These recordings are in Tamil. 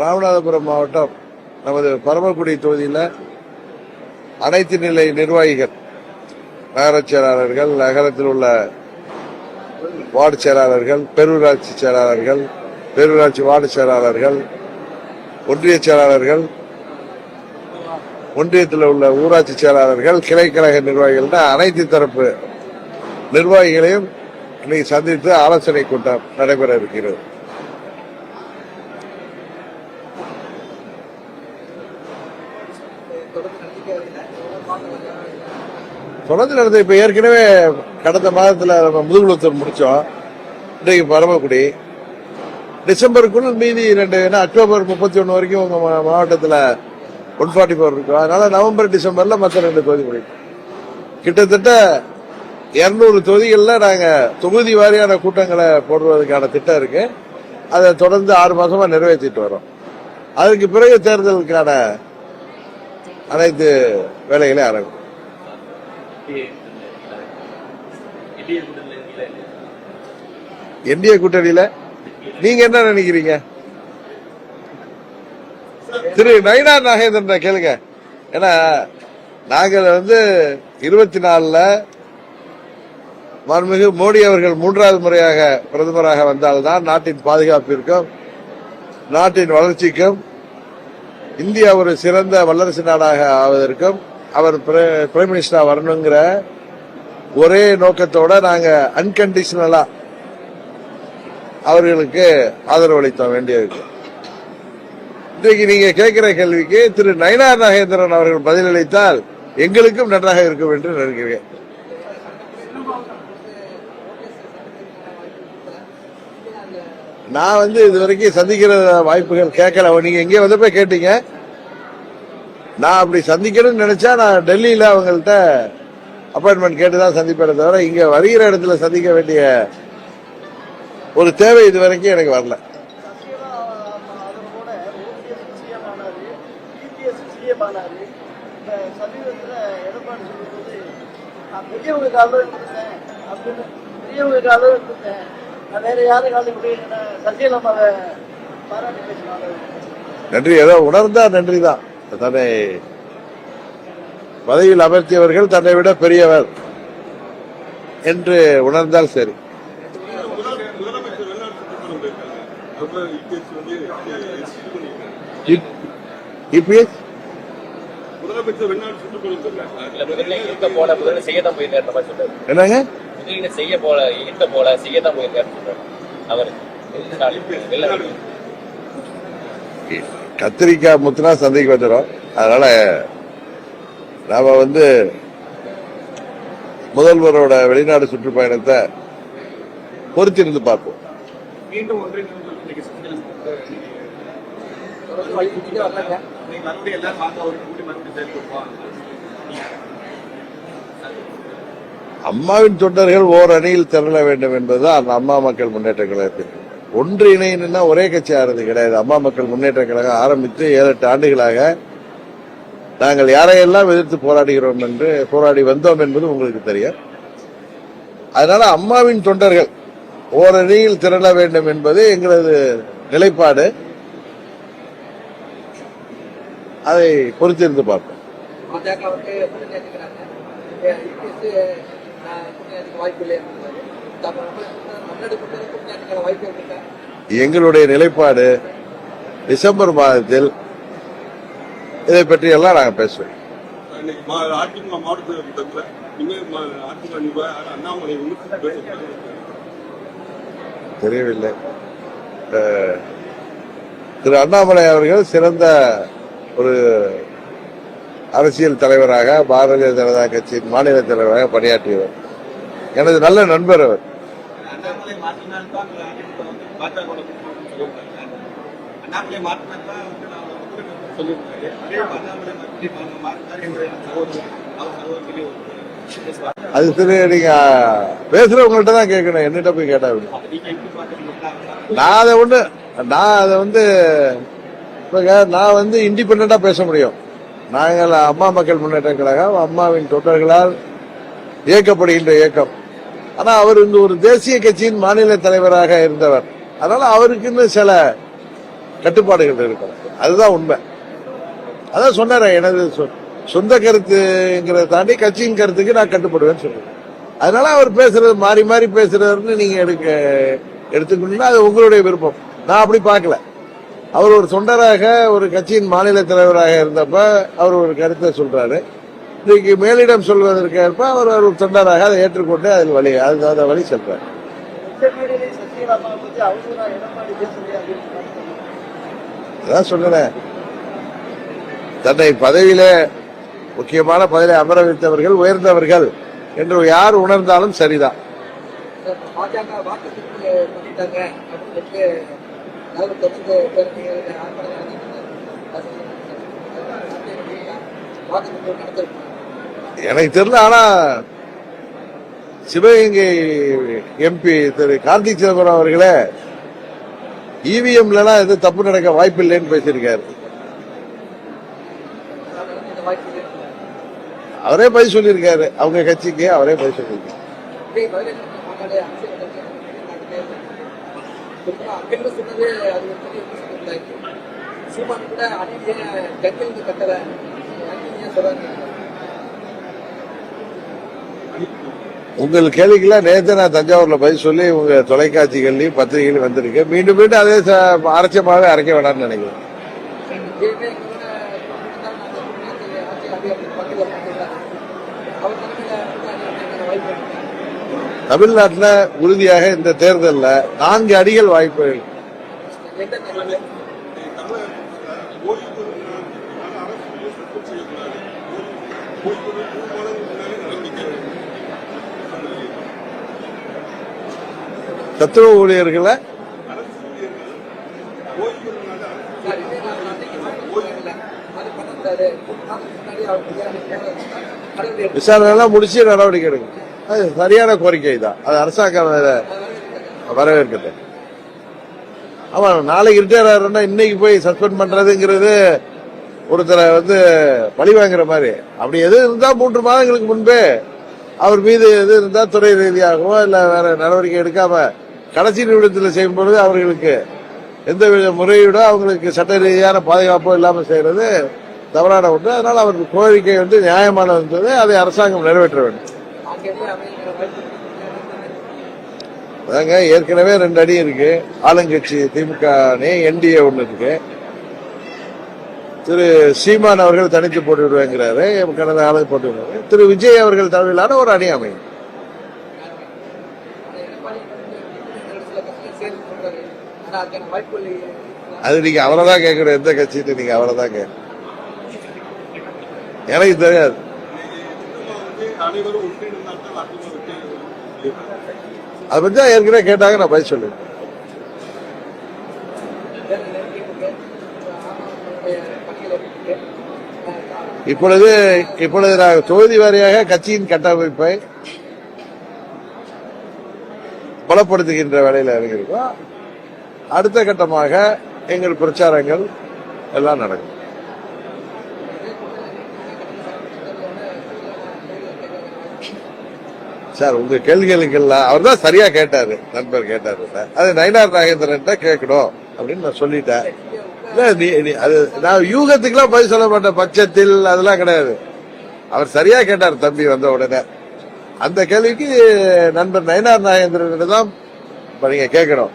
ராமநாதபுரம் மாவட்டம் நமது பரமக்குடி தொகுதியில் அனைத்து நிலை நிர்வாகிகள் நகரச் செயலாளர்கள் நகரத்தில் உள்ள வார்டு செயலாளர்கள் பேரூராட்சி செயலாளர்கள் பேரூராட்சி வார்டு செயலாளர்கள் ஒன்றிய செயலாளர்கள் ஒன்றியத்தில் உள்ள ஊராட்சி செயலாளர்கள் கிளைக்கழக நிர்வாகிகள் அனைத்து தரப்பு நிர்வாகிகளையும் இன்னைக்கு சந்தித்து ஆலோசனை கூட்டம் நடைபெற இருக்கிறது. தொடர்ந்து நடந்த இப்ப ஏற்கனவே கடந்த மாதத்துல நம்ம முதுகுளத்தூர் முடிச்சோம். இன்றைக்கு பரமக்குடி. டிசம்பருக்குள்ள மீதி ரெண்டு ஏன்னா அக்டோபர் முப்பத்தி ஒன்று வரைக்கும் உங்க மாவட்டத்தில் மாவட்டத்துல ஒன் ஃபார்ட்டி ஃபோர் இருக்கும். அதனால நவம்பர் டிசம்பர்ல மற்ற ரெண்டு தொகுதி முடியும் கிட்டத்தட்ட இருநூறு தொகுதிகளில் நாங்கள் தொகுதி வாரியான கூட்டங்களை போடுவதற்கான திட்டம் இருக்கு. அதை தொடர்ந்து ஆறு மாசமா நிறைவேற்றிட்டு வரோம். அதுக்கு பிறகு தேர்தலுக்கான அனைத்து வேலைகளையும் ஆரம்பிக்கும் என்டிஏ கூட்டணியில நீங்க என்ன நினைக்கிறீங்க? திரு நயினா நாகேந்திரன் கேளுங்க. ஏன்னா நாங்கள் வந்து இருபத்தி நாலுல மாண்புமிகு மோடி அவர்கள் மூன்றாவது முறையாக பிரதமராக வந்தால்தான் நாட்டின் பாதுகாப்பிற்கும் நாட்டின் வளர்ச்சிக்கும் இந்தியா ஒரு சிறந்த வல்லரசு நாடாக ஆவதற்கும் அவர் பிர- பிரைம் மினிஸ்டரா வரணுங்கிற ஒரே நோக்கத்தோட நாங்க அன்கண்டிஷனலா அவர்களுக்கு ஆதரவளித்த வேண்டியிருக்கு இன்றைக்கு நீங்க கேட்கிற கேள்விக்கு திரு நயனார் நாகேந்திரன் அவர்கள் பதிலளித்தால் எங்களுக்கும் நன்றாக இருக்கும் என்று நினைக்கிறேன். நான் வந்து இதுவரைக்கும் சந்திக்கிற வாய்ப்புகள் கேட்கல. நீங்க எங்கே வந்தப்ப கேட்டீங்க. நான் அப்படி சந்திக்கணும்னு நினைச்சா நான் டெல்லியில அவங்கள்ட்ட அப்பாயின்மெண்ட் கேட்டுதான் சந்திப்பேன் தவிர இங்க வருகிற இடத்துல சந்திக்க வேண்டிய ஒரு தேவை இது வரைக்கும் எனக்கு வரல. நன்றி. ஏதோ உணர்ந்தா நன்றி தான் தன்னை பதவியில் அமர்த்தியவர்கள் தன்னை விட பெரியவர் என்று உணர்ந்தால் சரி. இபிஎஸ் மாதிரி என்னங்க? செய்ய போல இருக்க போல செய்யத்தான் போயிருக்காரு அவர் வெளிநாடு கத்திரிக்காய் முத்துனா சந்தைக்கு வந்துடும் அதனால நாம வந்து முதல்வரோட வெளிநாடு சுற்றுப்பயணத்தை பொறுத்திருந்து பார்ப்போம். அம்மாவின் தொண்டர்கள் ஓர் அணியில் திரள வேண்டும் என்பதுதான் அந்த அம்மா மக்கள் முன்னேற்ற கழகத்தின் ஒன்று இணையன்னா ஒரே கட்சி ஆறது கிடையாது. அம்மா மக்கள் முன்னேற்ற கழகம் ஆரம்பித்து ஏழு எட்டு ஆண்டுகளாக நாங்கள் யாரையெல்லாம் எதிர்த்து போராடுகிறோம் என்று போராடி வந்தோம் என்பது உங்களுக்கு தெரியும். அதனால அம்மாவின் தொண்டர்கள் ஓரணியில் திரள வேண்டும் என்பது எங்களது நிலைப்பாடு. அதை பொறுத்திருந்து பார்ப்போம். வாய்ப்பு இல்லை எங்களுடைய நிலைப்பாடு டிசம்பர் மாதத்தில் இதை பற்றி எல்லாம் நாங்கள் பேசுவோம். தெரியவில்லை. திரு அண்ணாமலை அவர்கள் சிறந்த ஒரு அரசியல் தலைவராக பாரதிய ஜனதா கட்சியின் மாநில தலைவராக பணியாற்றியவர். எனது நல்ல நண்பர் அவர். அண்ணாமலை பாஜக சொல்லியிருக்காரு அதே அண்ணாமலை மறுபடியும் மாற்றினார் என்னுடைய சகோதரர் அவர் சகோதரி ஒரு அது திரு நீங்க பேசுறவங்கள்ட்ட தான் கேட்கணும் என்னிட்ட போய் கேட்டா நான் அதை ஒண்ணு நான் அதை வந்து நான் வந்து இண்டிபெண்டா பேச முடியும் நாங்கள் அம்மா மக்கள் முன்னேற்ற கழகம் அம்மாவின் தொண்டர்களால் இயக்கப்படுகின்ற இயக்கம் ஆனா அவர் இந்த ஒரு தேசிய கட்சியின் மாநில தலைவராக இருந்தவர். அதனால அவருக்குன்னு சில கட்டுப்பாடுகள் இருக்கணும் அதுதான் உண்மை. அதான் சொன்னார் எனது சொ- சொந்த கருத்துங்கிறத தாண்டி கட்சியின் கருத்துக்கு நான் கட்டுப்படுவேன்னு சொல்றேன். அதனால அவர் பேசுறது மாறி மாறி பேசுறாருன்னு நீங்க எடுக்க எடுத்துக்கணும்னா அது உங்களுடைய விருப்பம். நான் அப்படி பார்க்கல. அவர் ஒரு தொண்டராக ஒரு கட்சியின் மாநில தலைவராக இருந்தப்ப அவர் ஒரு கருத்தை சொல்றாரு. இன்றைக்கு மேலிடம் சொல்வதற்கு ஏற்ப அவர் ஒரு தொண்டராக அதை ஏற்றுக்கொண்டு அதில் வழி அது அந்த வழி செல்றார். அதான் சொன்னேன். தன்னை பதவியில முக்கியமான பதவியை அமர வைத்தவர்கள் உயர்ந்தவர்கள் என்று யார் உணர்ந்தாலும் சரிதான். பாஜக எனக்கு தெரியல ஆனா சிவகங்கை எம்பி திரு கார்த்திக் சிதம்பரம் அவர்களே இவிஎம்ல எதுவும் தப்பு நடக்க வாய்ப்பு இல்லைன்னு பேசியிருக்காரு. அவரே பதில் சொல்லியிருக்காரு. அவங்க கட்சிக்கு அவரே பதில் சொல்லியிருக்காரு. சீமான் கூட கட்டிலிருந்து கட்டல. சொல்றாங்க உங்கள் கேள்விக்கெல்லாம் நேற்று நான் தஞ்சாவூர்ல பதில் சொல்லி உங்க தொலைக்காட்சிகள்லயும் பத்திரிகைகளையும் வந்திருக்கு மீண்டும் மீண்டும் அதே ச- அரைச்சமாவே அரைக்க வேணாம்னு நினைக்கிறேன். தமிழ்நாட்டில் உறுதியாக இந்த தேர்தலில் நான்கு அடிகள் வாய்ப்புகள் எந்த நேரத்தில் சத்துணவு ஊழியர்களை சார் இதே நான் அன்னைக்கு இல்லை அது பண்ணக்கூடாது அதுக்கு முன்னாடி அவர் நடவடிக்கை விசாரணை எல்லாம் முடிச்சு நடவடிக்கை எடுக்கும் அது சரியான கோரிக்கை தான். அது அரசாங்கம் வரவேற்கிறது அவன் நாளைக்கு ரிட்டையர் ஆகிறோம்னா இன்னைக்கு போய் சஸ்பெண்ட் பண்றதுங்கிறது ஒருத்தரை வந்து பழி வாங்குற மாதிரி. அப்படி எது இருந்தா மூன்று மாதங்களுக்கு முன்பே அவர் மீது எது இருந்தா துறை ரீதியாகவோ இல்ல வேற நடவடிக்கை எடுக்காம கடைசி நிமிடத்தில் செய்யும் பொழுது அவர்களுக்கு எந்த வித அவங்களுக்கு சட்ட ரீதியான பாதுகாப்போ இல்லாமல் செய்யறது தவறான ஒன்று அதனால் அவருக்கு கோரிக்கை வந்து நியாயமானது வந்தது. அதை அரசாங்கம் நிறைவேற்ற வேண்டும். அதாங்க ஏற்கனவே ரெண்டு அடி இருக்கு. ஆளுங்கட்சி திமுக அணி என்டிஏ ஒன்று இருக்கு. திரு சீமான் அவர்கள் தனித்து போட்டு விடுவேங்கிறாரு கடந்த ஆளு போட்டுவிடுவாரு. திரு விஜய் அவர்கள் தலைமையிலான ஒரு அணி அமையும் ஆனா எடப்பாடி வந்து சில கட்சிகள் சேர்ந்து சொல்றாரு ஆனா அதுக்கான வாய்ப்பு இல்லையே அது நீங்க அவரை தான் கேட்கணும். எந்த கட்சின்னு நீங்க அவரை தான் கேட்கணும். எனக்கு தெரியாது. அனைவரும் அதை பத்தி தான் ஏற்கனவே கேட்டாங்க நான் பதில் சொல்லுவேன் இப்பொழுது இப்பொழுது நான் தொகுதி வாரியாக கட்சியின் கட்டமைப்பை பலப்படுத்துகின்ற வேலையில் இறங்கியிருக்கோம். அடுத்த கட்டமாக எங்கள் பிரச்சாரங்கள் எல்லாம் நடக்கும். சார் உங்க கேள்விகளுக்கெல்லாம் அவர் தான் சரியா கேட்டாரு நண்பர் கேட்டாரு அது நயனார் நாகேந்திரன் கேட்கணும் அப்படின்னு நான் சொல்லிட்டேன். நீ நீ- அது நான் யூகத்துக்குலாம் பதில் சொல்ல மாட்டேன் பட்சத்தில் அதெல்லாம் கிடையாது. அவர் சரியா கேட்டார் தம்பி வந்த உடனே. அந்த கேள்விக்கு நண்பர் நயனார் நாகேந்திரன் தான் இப்ப நீங்க கேட்கணும்.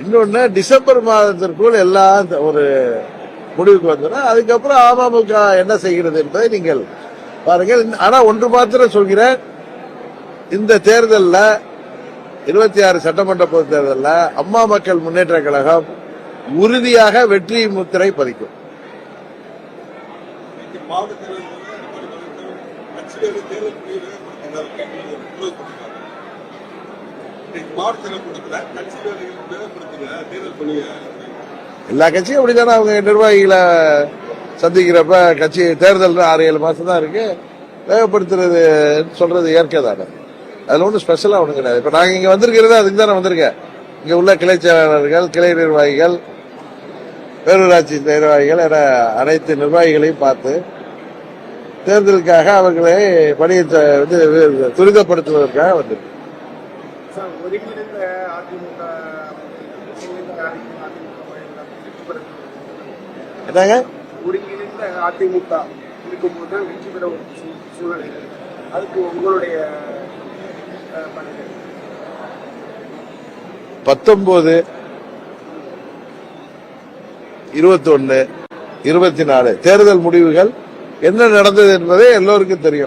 இன்னொன்னு டிசம்பர் மாதத்திற்குள் எல்லாம் ஒரு முடிவுக்கு வந்துடும் அதுக்கப்புறம் அமமுக என்ன செய்கிறது என்பதை நீங்கள் பாருங்கள். ஆனா ஒன்று மாத்திரம் சொல்கிறேன். இந்த தேர்தலில் இருபத்தி ஆறு சட்டமன்ற பொது தேர்தலில் அம்மா மக்கள் முன்னேற்ற கழகம் உறுதியாக வெற்றி முத்திரை பதிக்கும். மாவட்ட தேர்தல் மாவட்டத்தில் கட்சி தேர்தல் எல்லா கட்சியும் அப்படித்தானே அவங்க நிர்வாகிகளை சந்திக்கிறப்ப கட்சி தேர்தல் ஆறு ஏழு மாசம் தான் இருக்கு. வேகப்படுத்துறது சொல்றது இயற்கை தானே. அதுல ஒன்றும் ஸ்பெஷலாக ஒன்றும் கிடையாது. இப்போ நாங்கள் இங்கே வந்திருக்கிறது அதுக்கு தானே வந்திருக்கேன். இங்கே உள்ள கிளை செயலாளர்கள் கிளை நிர்வாகிகள் பேரூராட்சி நிர்வாகிகள் என அனைத்து நிர்வாகிகளையும் பார்த்து தேர்தலுக்காக அவர்களை பணியை வந்து துரிதப்படுத்துவதற்காக வந்திருக்கு சார் ஒருங்கிணைந்த அதிமுக என்னங்க? ஒருங்கிணைந்த அதிமுக இருக்கும்போது வெற்றி பெற ஒரு சூழ்நிலை. அதுக்கு உங்களுடைய பத்தொன்பது இருபத்தி ஒன்னு இருபத்தி நாலு தேர்தல் முடிவுகள் என்ன நடந்தது என்பதை எல்லோருக்கும் தெரியும்.